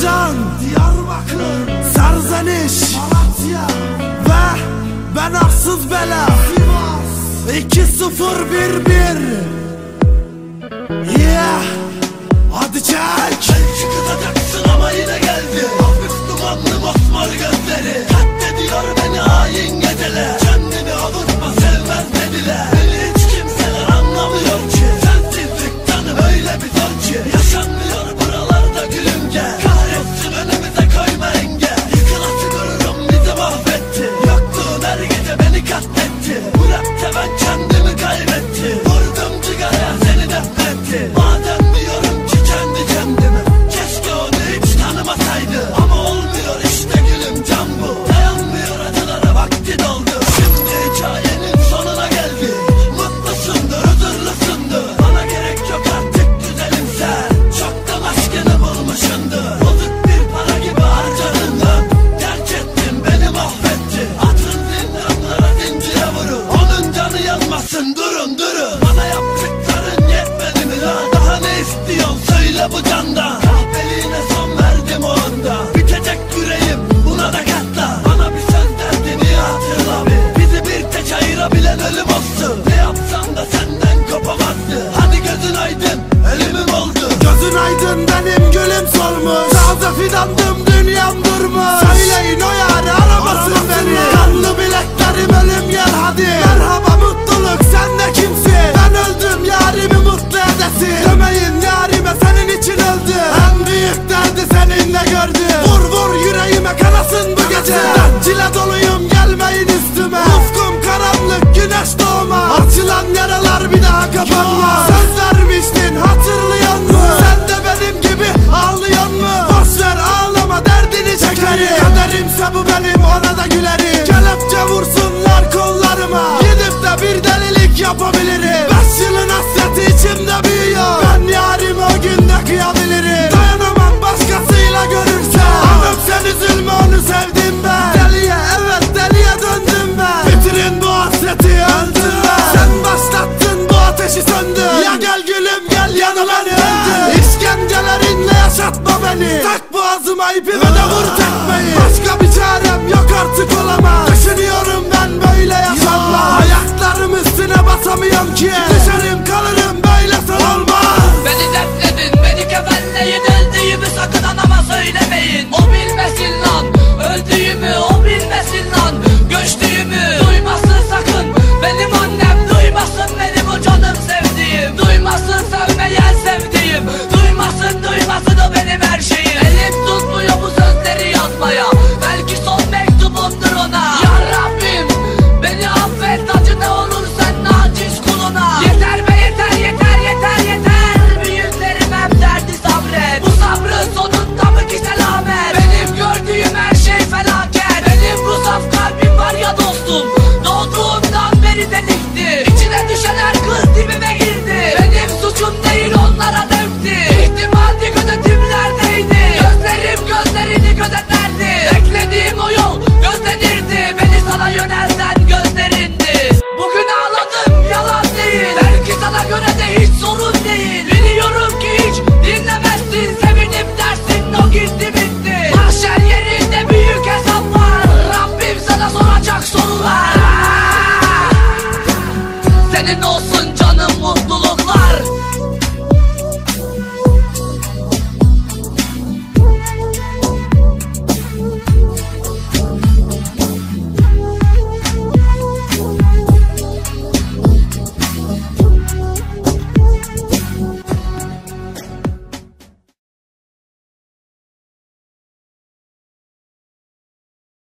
Erzincan Diyarbakır Serzeniş Malatya Ve ben arsız bela. Sivas 2-0-1-1 Yeah. Hadi çek katletti rapte ben kendimi kaybettim Vurdum cigaraya seni defnetti aydın ölümüm oldu Gözün aydın benim gülüm solmuş Taze fidandım dünyam durmuş. Söyleyin o yâri aramasın beni. Kanlı bileklerim ölüm gel hadi. Merhaba mutluluk sen de kimsin? Ben öldüm yarimi mutlu edesin. Demeyin yarime senin için öldü. En büyük derdi seninle gördüm Vur vur yüreğime kanasın bu gece. Ben cile doluyum gelmeyin üstüme. Ufkum karanlık güneş doğma. Açılan yaralar bir daha kapanmaz yapabilirim. Beş hasreti içimde büyüyor. Ben yarimi o günde kıyabilirim. Dayanamam başkasıyla görürse Hanım sen üzülme onu sevdim ben. Deliye evet deliye döndüm ben. Bitirin bu hasreti öldüm ben. Sen başlattın bu ateşi söndü Ya gel gülüm gel yanıma öldü İşkencelerinle yaşatma beni. Tak boğazıma ipime de vur tekmeyi Şeytana göre de hiç sorun